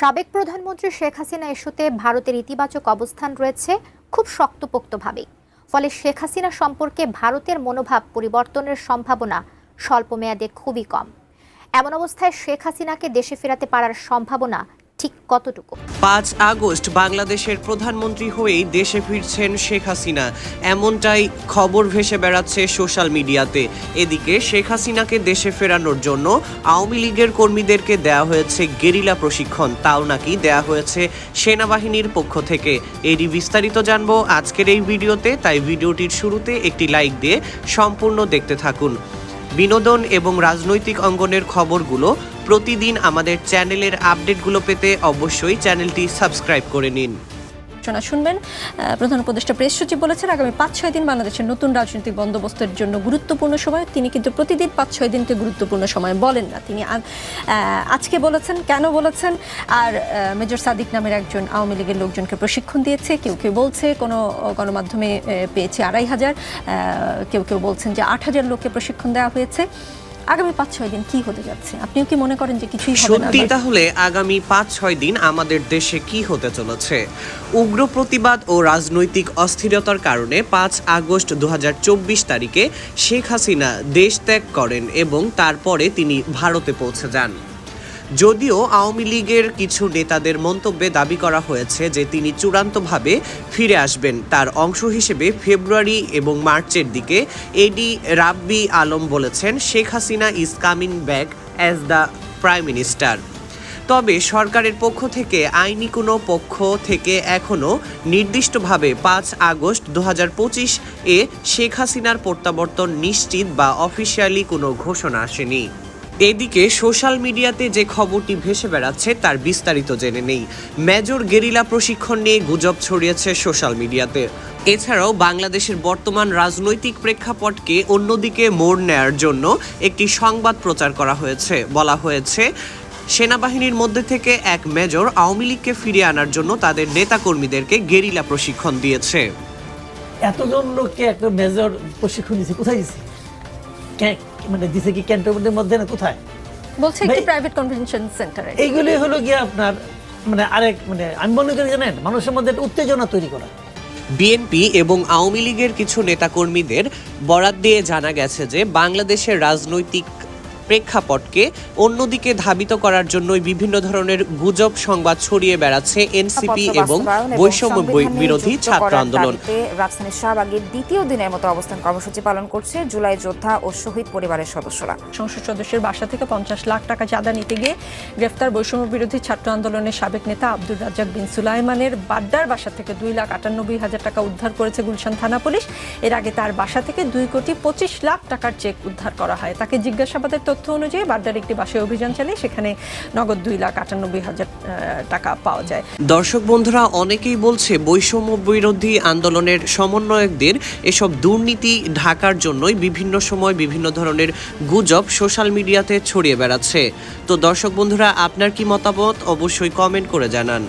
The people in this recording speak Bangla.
সাবেক প্রধানমন্ত্রী শেখ হাসিনা ইস্যুতে ভারতের ইতিবাচক অবস্থান রয়েছে খুব শক্তপোক্তভাবেই ফলে শেখ হাসিনা সম্পর্কে ভারতের মনোভাব পরিবর্তনের সম্ভাবনা স্বল্পমেয়াদে খুবই কম। এমন অবস্থায় শেখ হাসিনাকে দেশে ফেরাতে পারার সম্ভাবনা ঠিক কতটুকু? পাঁচ আগস্ট বাংলাদেশের প্রধানমন্ত্রী হয়েই দেশে ফিরছেন শেখ হাসিনা। এমনটাই খবর ভেসে বেড়াচ্ছে সোশ্যাল মিডিয়াতে। এদিকে শেখ হাসিনাকে দেশে ফেরানোর জন্য আওয়ামী লীগের কর্মীদেরকে দেয়া হয়েছে গেরিলা প্রশিক্ষণ। তাও নাকি দেয়া হয়েছে সেনাবাহিনীর পক্ষ থেকে। এরই বিস্তারিত জানব আজকের এই ভিডিওতে। তাই ভিডিওটির শুরুতে একটি লাইক দিয়ে সম্পূর্ণ দেখতে থাকুন। বিনোদন এবং রাজনৈতিক অঙ্গনের খবরগুলো প্রতিদিন আমাদের চ্যানেলের আপডেটগুলো পেতে অবশ্যই চ্যানেলটি সাবস্ক্রাইব করে নিন। শুনবেন প্রধান উপদেষ্টা প্রেস সচিব বলেছেন, আগামী পাঁচ ছয় দিন বাংলাদেশের নতুন রাজনৈতিক বন্দোবস্তের জন্য গুরুত্বপূর্ণ সময়। তিনি কিন্তু প্রতিদিন পাঁচ ছয় দিনকে গুরুত্বপূর্ণ সময় বলেন না। তিনি আজকে বলেছেন, কেন বলেছেন? আর মেজর সাদিক নামের একজন আওয়ামী লীগের লোকজনকে প্রশিক্ষণ দিয়েছে। কেউ কেউ বলছে, কোনো গণমাধ্যমে পেয়েছে আড়াই হাজার। কেউ কেউ বলছেন যে আট হাজার লোককে প্রশিক্ষণ দেওয়া হয়েছে। আগামী পাঁচ ছয় দিন কি হতে যাচ্ছে? আপনিও কি মনে করেন যে কিছুই হবে না? সত্যি তাহলে আগামী পাঁচ ছয় দিন আমাদের দেশে কি হতে চলেছে? উগ্র প্রতিবাদ ও রাজনৈতিক অস্থিরতার কারণে পাঁচ আগস্ট দু হাজার চব্বিশ তারিখে শেখ হাসিনা দেশ ত্যাগ করেন এবং তারপরে তিনি ভারতে পৌঁছে যান। যদিও আওয়ামী লীগের কিছু নেতাদের মন্তব্যে দাবি করা হয়েছে যে তিনি চূড়ান্তভাবে ফিরে আসবেন। তার অংশ হিসেবে ফেব্রুয়ারি এবং মার্চের দিকে এডি রাব্বি আলম বলেছেন, Sheikh Hasina is coming back as the prime minister তবে সরকারের পক্ষ থেকে আইনি কোনো পক্ষ থেকে এখনও নির্দিষ্টভাবে পাঁচ আগস্ট দু হাজার পঁচিশ এ শেখ হাসিনার প্রত্যাবর্তন নিশ্চিত বা অফিসিয়ালি কোনো ঘোষণা আসেনি। এদিকে সোশ্যাল মিডিয়াতে যে খবরটি ভেসে বেড়াচ্ছে, তার বিস্তারিত জেনে নেই। মেজর গেরিলা প্রশিক্ষণ নিয়ে গুজব ছড়িয়েছে সোশ্যাল মিডিয়াতে। এছাড়াও বাংলাদেশের বর্তমান রাজনৈতিক প্রেক্ষাপটকে অন্যদিকে মোড় নেয়ার জন্য একটি সংবাদ প্রচার করা হয়েছে। বলা হয়েছে, সেনাবাহিনীর মধ্যে থেকে এক মেজর আওয়ামী লীগকে ফিরিয়ে আনার জন্য তাদের নেতাকর্মীদেরকে গেরিলা প্রশিক্ষণ দিয়েছে। এতজন লোককে একটা মেজর প্রশিক্ষণ দিয়েছে, কোথায় কে- মানে দিছে কি ক্যান্টনমেন্টের মধ্যে না কোথায়? বলছে একটি প্রাইভেট কনভেনশন সেন্টারে এইগুলি হলো গিয়ে আপনার মানে আরেক মানে আমি মনে করি জানেন মানুষের মধ্যে উত্তেজনা তৈরি করা। বিএনপি এবং আওয়ামী লীগের কিছু নেতাকর্মীদের বরাত দিয়ে জানা গেছে যে বাংলাদেশের রাজনৈতিক প্রেক্ষাপটকে অন্যদিকে ধাবিত করার জন্যই বিভিন্ন ধরনের গুজব সংবাদ ছড়িয়ে বেড়াচ্ছে এনসিপি এবং বৈষম্য বিরোধী ছাত্র আন্দোলন। রাজধানীর শাহবাগের দ্বিতীয় দিনের মতো অবস্থান কর্মসূচি পালন করছে জুলাই যোদ্ধা ও শহীদ পরিবারের সদস্যরা। সংসদ সদস্যের বাসা থেকে পঞ্চাশ লাখ টাকা চাঁদা নিতে গিয়ে গ্রেফতার বৈষম্য বিরোধী ছাত্র আন্দোলনের সাবেক নেতা আব্দুর রাজ্জাক বিন সুলাইমানের বাড্ডার বাসা থেকে দুই লাখ আটানব্বই হাজার টাকা উদ্ধার করেছে গুলশান থানা পুলিশ। এর আগে তার বাসা থেকে দুই কোটি পঁচিশ লাখ টাকার চেক উদ্ধার করা হয়। তাকে জিজ্ঞাসাবাদের তথ্য অনুযায়ী বাড্ডার একটি বাসে অভিযান চালিয়ে সেখানে নগদ দুই লাখ আটানব্বই হাজার টাকা পাওয়া যায়। দর্শক বন্ধুরা, অনেকেই বলছে বৈষম্য বিরোধী আন্দোলনের সমন্বয়কদের এসব দুর্নীতি ঢাকার জন্যই বিভিন্ন সময় বিভিন্ন ধরনের গুজব সোশ্যাল মিডিয়াতে ছড়িয়ে বেড়াচ্ছে। তো দর্শক বন্ধুরা, আপনার কি মতামত? অবশ্যই কমেন্ট করে জানান।